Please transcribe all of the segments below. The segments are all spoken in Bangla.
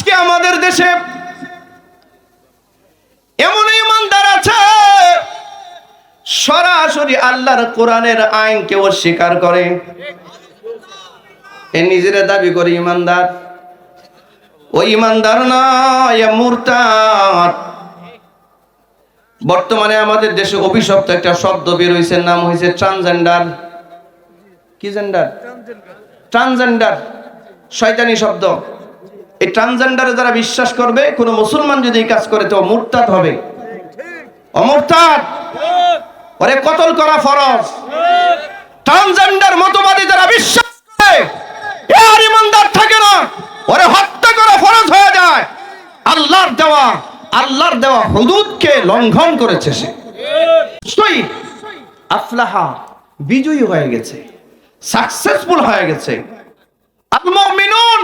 আজকে আমাদের দেশে এমন ইমানদার আছে, সরাসরি আল্লাহর কোরআনের আইনকে অস্বীকার করে। এ নিজেরা দাবি করে, ইমানদার। ও ইমানদার নয় মুরতাদ। বর্তমানে আমাদের দেশে অভিশপ্ত একটা শব্দ বের হয়েছে নাম হয়েছে ট্রান্সজেন্ডার কি জেন্ডার? ট্রান্সজেন্ডার শয়তানি শব্দ। এই ট্রান্সজেন্ডারে যারা বিশ্বাস করবে, কোনো মুসলমান যদি এই কাজ করে, তো মুরতাদ হবে। অমুরতাদ ওরে কতল করা ফরজ। ট্রান্সজেন্ডার মতবাদী যারা বিশ্বাস করে আর ইমানদার থাকে না। ওরে হত্যা করা ফরজ হয়ে যায়। আল্লাহর দেওয়া আল্লাহর দেওয়া হুদুদকে লঙ্ঘন করেছে সে। আফলাহা বিজয়ী হয়ে গেছে সাকসেসফুল হয়ে গেছে। আল মুমিনুন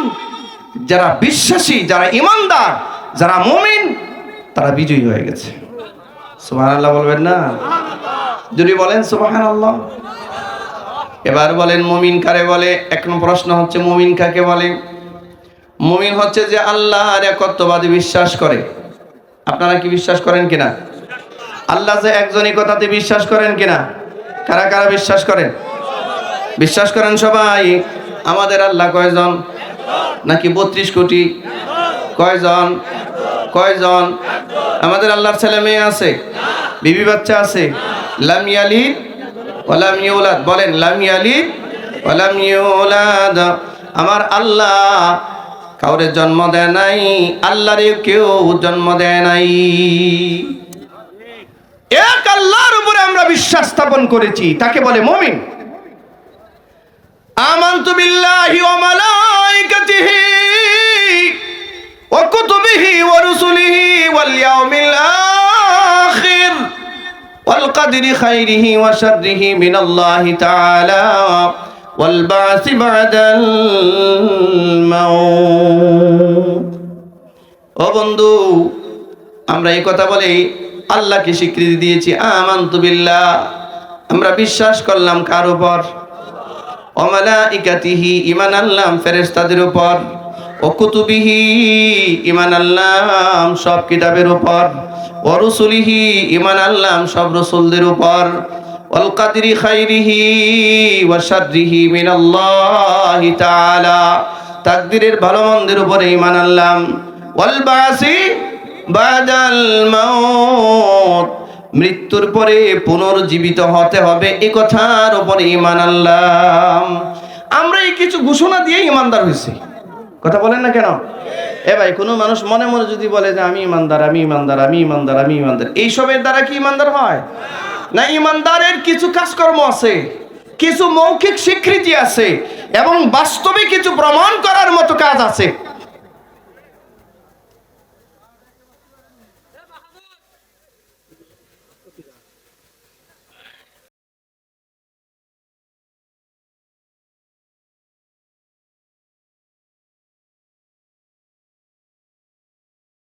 যারা বিশ্বাসী, যারা ইমানদার, যারা মুমিন, তারা বিজয়ী হয়ে গেছে। সুবহানাল্লাহ বলবেন না? যদি বলেন সুবহানাল্লাহ। এবার বলেন, মুমিন কারে বলে? এক প্রশ্ন হচ্ছে, মুমিন কাকে বলে? মুমিন হচ্ছে যে আল্লাহর একত্ববাদী বিশ্বাস করে। আপনারা কি বিশ্বাস করেন কিনা? আল্লাহ যে একজনই কথাতে বিশ্বাস করেন কিনা? কারা কারা বিশ্বাস করেন? বিশ্বাস করেন সবাই। আমাদের আল্লাহ কয়জন? নাকি বত্রিশ কোটি? কয়জন? কয়জন? আমাদের আল্লাহর ছেলে মেয়ে আছে, বিবি বাচ্চা আছে। লাম ইয়ালিদ ওয়ালাম ইউলাদ। বলেন, লাম ইয়ালিদ ওয়ালাম ইউলাদ। আমার আল্লাহ কাউরে জন্ম দেয় নাই, আল্লাহরে কেউ জন্ম দেয় নাই। এক আল্লাহর উপরে আমরা বিশ্বাস স্থাপন করেছি, তাকে বলে মমিন। আমান্তু বিল্লাহি ওয়া মালাইকাতিহি ওয়া কুতুবিহি ওয়া রুসুলিহি ওয়াল ইয়াউমিল আখির ওয়াল কদরি খাইরিহি ওয়া শাররিহি মিনাল্লাহি তাআলা ওয়াল বা'সি বা'দাল মাউত। ও বন্ধু, আমরা এই কথা বলে আল্লাহকে স্বীকৃতি দিয়েছি, আমান্তু বিল্লাহ। আমরা বিশ্বাস করলাম কার উপর? অমালাইকাতিহি ইমান আল্লাম ফেরেশতাদের উপর। ও কুতুবিহি ইমান আল্লাম সব কিতাবের উপর। ও রসুলিহি ইমান আল্লাম সব রসুলদের উপর। ওয়াল কাদরি খাইরিহি ওয়া শাররিহি মিনাল্লাহি তাআলা, তাকদীরের ভালো মন্দের উপরে ইমান আল্লাম ওয়াল বাসি বাদাল মাউত মৃত্যুর পরে পুনর্জীবিত হতে হবে, এ কথার উপরে ইমান আল্লাহ আমরা এই কিছু ঘোষণা দিয়ে ইমানদার হয়েছি। কথা বলেন না কেন? এ ভাই, কোনো মানুষ মনে মনে যদি বলে যে, আমি ইমানদার আমি ইমানদার আমি ইমানদার আমি ইমানদার এইসবের দ্বারা কি ইমানদার হয়? না ইমানদারের কিছু কাজকর্ম আছে, কিছু মৌখিক স্বীকৃতি আছে, এবং বাস্তবে কিছু প্রমাণ করার মতো কাজ আছে।